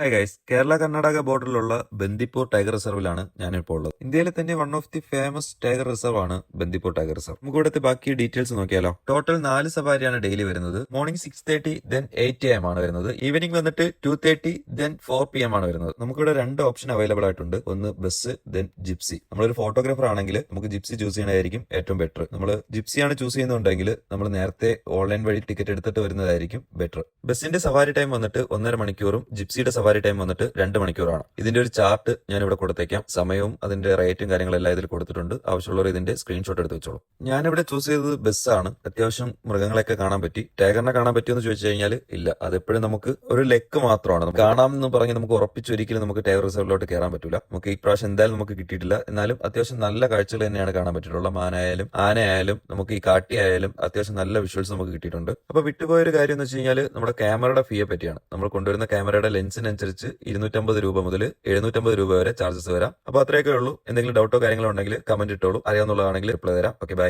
Hi guys Kerala Karnataka ബോർഡറിലുള്ള Bandipur tiger റിസർവിലാണ് ഞാനിപ്പോൾ ഉള്ളത്. ഇന്ത്യയിലെ തന്നെ one of the famous tiger reserve ആണ് ബന്ദിപ്പൂർ ടൈഗർ റിസർവ് നമുക്ക് ഇവിടുത്തെ ബാക്കി ഡീറ്റെയിൽസ് നോക്കിയാലോ. ടോട്ടൽ നാല് സവാരിയാണ് ഡെയിലി വരുന്നത്. Morning six thirty then eight M ആണ് വരുന്നത്. ഈവനിംഗ് വന്നിട്ട് two thirty then four P M ആണ് വരുന്നത്. നമുക്കിവിടെ രണ്ട് ഓപ്ഷൻ അവൈലബിൾ ആയിട്ടുണ്ട്. ഒന്ന് ബസ് ദെൻ ജിപ്സി നമ്മളൊരു ഫോട്ടോഗ്രാഫർ ആണെങ്കിൽ നമുക്ക് ജിപ്സി ചൂസ് ചെയ്യണതായിരിക്കും ഏറ്റവും ബെറ്റർ നമ്മൾ ജിപ്സിയാണ് ചൂസ് ചെയ്യുന്നുണ്ടെങ്കിൽ നമ്മൾ നേരത്തെ ഓൺലൈൻ വഴി ടിക്കറ്റ് എടുത്തിട്ട് വരുന്നതായിരിക്കും ബെറ്റർ ബസ്സിന്റെ സവാരി ടൈം വന്നിട്ട് ഒന്നര മണിക്കൂറും ജിപ്സിയുടെ സവാരി ടൈം വന്നിട്ട് രണ്ട് മണിക്കൂറാണ്. ഇതിന്റെ ഒരു ചാർട്ട് ഞാൻ ഇവിടെ കൊടുത്തേക്കാം. സമയവും അതിന്റെ റേറ്റും കാര്യങ്ങളെല്ലാം ഇതിൽ കൊടുത്തിട്ടുണ്ട്. ആവശ്യമുള്ളവർ ഇതിന്റെ സ്ക്രീൻഷോട്ട് എടുത്ത് വെച്ചോളൂ. ഞാനിവിടെ ചൂസ് ചെയ്തത് ബസ്സാണ് അത്യാവശ്യം മൃഗങ്ങളെയൊക്കെ കാണാൻ പറ്റി. ടൈഗറിനെ കാണാൻ പറ്റുമെന്ന് ചോദിച്ചു കഴിഞ്ഞാൽ ഇല്ല. അതെപ്പോഴും നമുക്ക് ഒരു ലെക്ക് മാത്രമാണ്. കാണാം എന്ന് പറഞ്ഞ് നമുക്ക് ഉറപ്പിച്ചൊരിക്കലും നമുക്ക് ടൈഗർ റിസർവിലോട്ട് കയറാൻ പറ്റില്ല നമുക്ക് ഈ പ്രാവശ്യം എന്തായാലും നമുക്ക് കിട്ടിയിട്ടില്ല. എന്നാലും അത്യാവശ്യം നല്ല കാഴ്ചകൾ തന്നെയാണ് കാണാൻ പറ്റിയിട്ടുള്ളത്. മാനായാലും ആനയായാലും നമുക്ക് ഈ കാട്ടിയായാലും അത്യാവശ്യം നല്ല വിഷ്വൽസ് നമുക്ക് കിട്ടിയിട്ടുണ്ട്. അപ്പൊ വിട്ടുപോയ ഒരു കാര്യം എന്ന് വെച്ച് കഴിഞ്ഞാൽ നമ്മുടെ ക്യാമറയുടെ ഫീയെ പറ്റിയാണ്. നമ്മൾ കൊണ്ടുവരുന്ന ക്യാമറയുടെ ലെൻസിനനുസരിച്ച് ഇരുന്നൂറ്റമ്പത് രൂപ മുതൽ എഴുന്നൂറ്റമ്പത് രൂപ വരെ ചാർജസ് വരാം. അപ്പോൾ അത്രയൊക്കെ ഉള്ളൂ. എന്തെങ്കിലും ഡൗട്ടോ കാര്യങ്ങളോ ഉണ്ടെങ്കിൽ കമന്റ് ഇട്ടോളൂ. അറിയാവുന്നതാണെങ്കിൽ റിപ്ലൈ തരാം. Okay bye